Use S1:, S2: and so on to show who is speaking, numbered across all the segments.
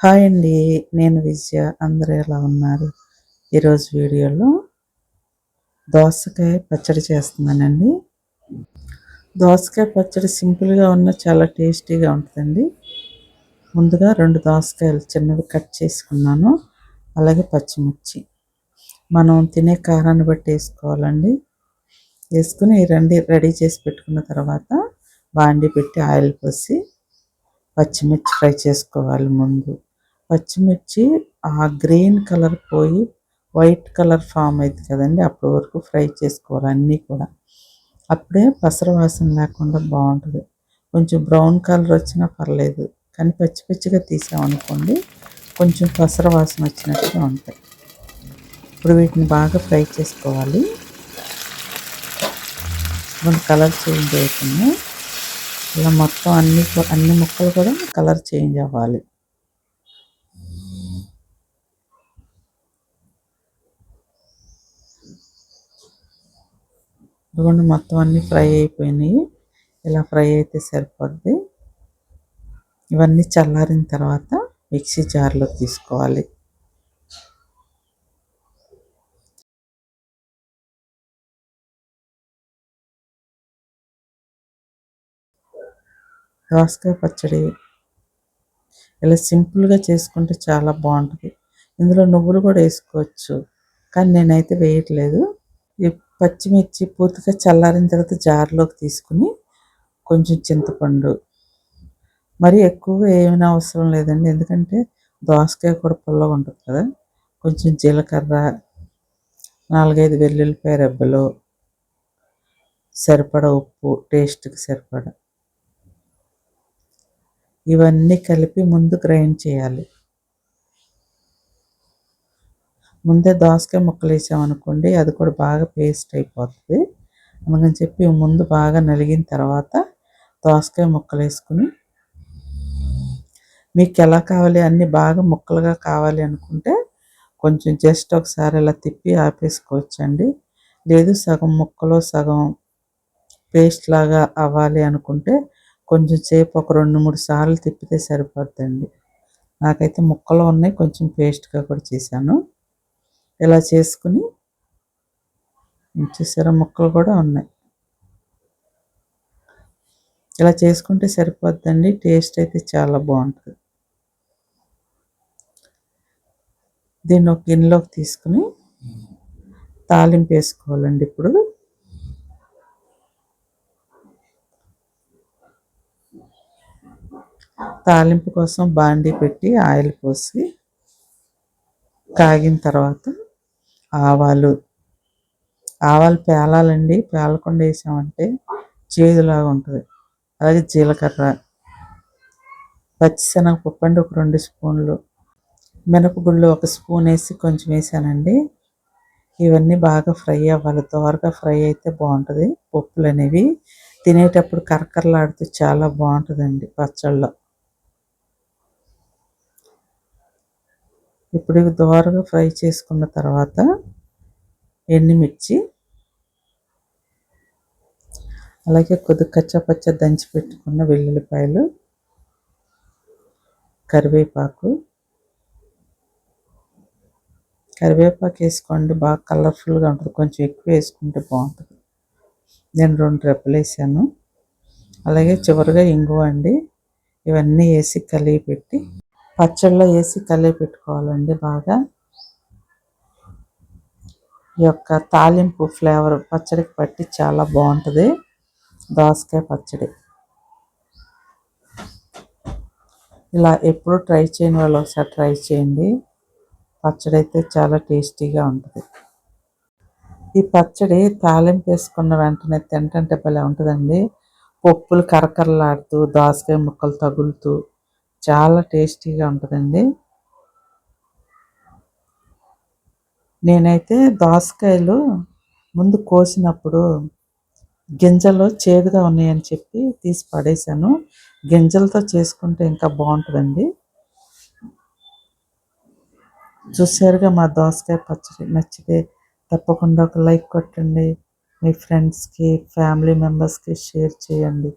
S1: Hi అండి నేను విజయ. అందరూ ఎలా ఉన్నారు? ఈరోజు వీడియోలో దోసకాయ పచ్చడి చేస్తున్నానండి. దోసకాయ పచ్చడి సింపుల్గా ఉన్న చాలా టేస్టీగా ఉంటుందండి. ముందుగా రెండు దోసకాయలు చిన్నవి కట్ చేసుకున్నాను. అలాగే పచ్చిమిర్చి. మనం తినే కారాన్ని బట్టి వేసుకోవాలండి. వేసుకుని రెండు రెడీ చేసి పెట్టుకున్న తర్వాత బాండి పెట్టి ఆయిల్ పోసి పచ్చిమిర్చి ఫ్రై చేసుకోవాలి ముందు. పచ్చిమిర్చి ఆ గ్రీన్ కలర్ పోయి వైట్ కలర్ ఫామ్ అవుతుంది కదండి. అప్పటి వరకు ఫ్రై చేసుకోవాలి అన్నీ కూడా. అప్పుడే పసర వాసన లేకుండా బాగుంటుంది. కొంచెం బ్రౌన్ కలర్ వచ్చినా పర్లేదు. కానీ పచ్చి పచ్చిగా తీసామనుకోండి కొంచెం పసర వాసన వచ్చినట్టుగా ఉంటాయి. ఇప్పుడు వీటిని బాగా ఫ్రై చేసుకోవాలి. మన కలర్ చేంజ్ అవుతుంది ఇలా మొత్తం అన్ని అన్ని ముక్కలు కూడా కలర్ చేంజ్ అవ్వాలి. ఇదిగోండి మొత్తం అన్నీ ఫ్రై అయిపోయినాయి. ఇలా ఫ్రై అయితే సరిపోద్ది. ఇవన్నీ చల్లారిన తర్వాత మిక్సీ జార్లో తీసుకోవాలి. దోసకాయ పచ్చడి. ఇలా సింపుల్గా చేసుకుంటే చాలా బాగుంటుంది. ఇందులో నువ్వులు కూడా వేసుకోవచ్చు. కానీ నేనైతే వేయట్లేదు. పచ్చిమిర్చి పూర్తిగా చల్లారిన తర్వాత జార్లోకి తీసుకుని కొంచెం చింతపండు. మరీ ఎక్కువగా ఏమైనా అవసరం లేదండి. ఎందుకంటే దోసకాయ కూడా పుల్లగా ఉంటుంది కదా. కొంచెం జీలకర్ర నాలుగైదు వెల్లుల్లిపాయ రెబ్బలు సరిపడా ఉప్పు టేస్ట్కి సరిపడా. ఇవన్నీ కలిపి ముందు గ్రైండ్ చేయాలి. ముందే దోసకాయ ముక్కలు వేసామనుకోండి అది కూడా బాగా పేస్ట్ అయిపోతుంది. అందుకని చెప్పి ముందు బాగా నలిగిన తర్వాత దోసకాయ ముక్కలు వేసుకుని మీకు ఎలా కావాలి అన్నీ బాగా ముక్కలుగా కావాలి అనుకుంటే కొంచెం జస్ట్ ఒకసారి ఇలా తిప్పి ఆపేసుకోవచ్చండి. లేదు సగం ముక్కలు సగం పేస్ట్ లాగా అవ్వాలి అనుకుంటే కొంచెం సేపు ఒక రెండు మూడు సార్లు తిప్పితే సరిపోద్దండి. నాకైతే ముక్కలు ఉన్నాయి కొంచెం పేస్ట్గా కూడా చేశాను. ఇలా చేసుకుని చూసారా? ముక్కలు కూడా ఉన్నాయి. ఇలా చేసుకుంటే సరిపోద్దండి. టేస్ట్ అయితే చాలా బాగుంటుంది. దీన్ని ఒక గిన్నెలోకి తీసుకుని తాలింపు వేసుకోవాలండి ఇప్పుడు. తాలింపు కోసం బాండీ పెట్టి ఆయిల్ పోసి కాగిన తర్వాత ఆవాలు. ఆవాలు పేలాలండి. పేలకుండా వేసామంటే చేదులాగా ఉంటుంది. అలాగే జీలకర్ర పచ్చిశనగపప్పు అండి ఒక రెండు స్పూన్లు మినపగుళ్ళు ఒక స్పూన్ వేసి కొంచెం వేసానండి. ఇవన్నీ బాగా ఫ్రై అవ్వాలి. త్వరగా ఫ్రై అయితే బాగుంటుంది. పప్పులు అనేవి తినేటప్పుడు కరకరలాడుతూ చాలా బాగుంటుందండి పచ్చళ్ళలో ఇప్పుడు ఇవి దోరగా ఫ్రై చేసుకున్న తర్వాత ఎండుమిర్చి అలాగే కొద్ది కచ్చపచ్చ దంచి పెట్టుకున్న వెల్లుల్లిపాయలు కరివేపాకు. కరివేపాకు వేసుకోండి బాగా కలర్ఫుల్గా ఉంటుంది. కొంచెం ఎక్కువ వేసుకుంటే బాగుంటుంది. నేను రెండు రెప్పలు వేసాను. అలాగే చివరిగా ఇంగువ అండి. ఇవన్నీ వేసి కలిగి పెట్టి పచ్చళ్ళలో వేసి కలిపి పెట్టుకోవాలండి బాగా. ఈ యొక్క తాలింపు ఫ్లేవర్ పచ్చడికి పట్టి చాలా బాగుంటుంది. దోసకాయ పచ్చడి. ఇలా ఎప్పుడు ట్రై చేయని వాళ్ళు ఒకసారి ట్రై చేయండి. పచ్చడి అయితే చాలా టేస్టీగా ఉంటుంది. ఈ పచ్చడి తాలింపు వేసుకున్న వెంటనే తింటంటే భలే ఉంటుందండి. పప్పులు కరకరలాడుతూ దోసకాయ ముక్కలు తగులుతూ చాలా టేస్టీగా ఉంటుందండి. నేనైతే దోసకాయలు ముందు కోసినప్పుడు గింజలు చేదుగా ఉన్నాయని చెప్పి తీసి పడేశాను గింజలతో చేసుకుంటే ఇంకా బాగుంటుందండి. చూసారుగా మా దోసకాయ పచ్చడి నచ్చితే తప్పకుండా ఒక లైక్ కొట్టండి. మీ ఫ్రెండ్స్కి ఫ్యామిలీ మెంబర్స్కి షేర్ చేయండి.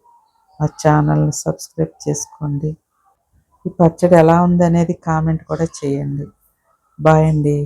S1: మా ఛానల్ని సబ్స్క్రైబ్ చేసుకోండి. ఈ పచ్చడి ఎలా ఉంది అనేది కామెంట్ కూడా చేయండి. బాయ్ అండి.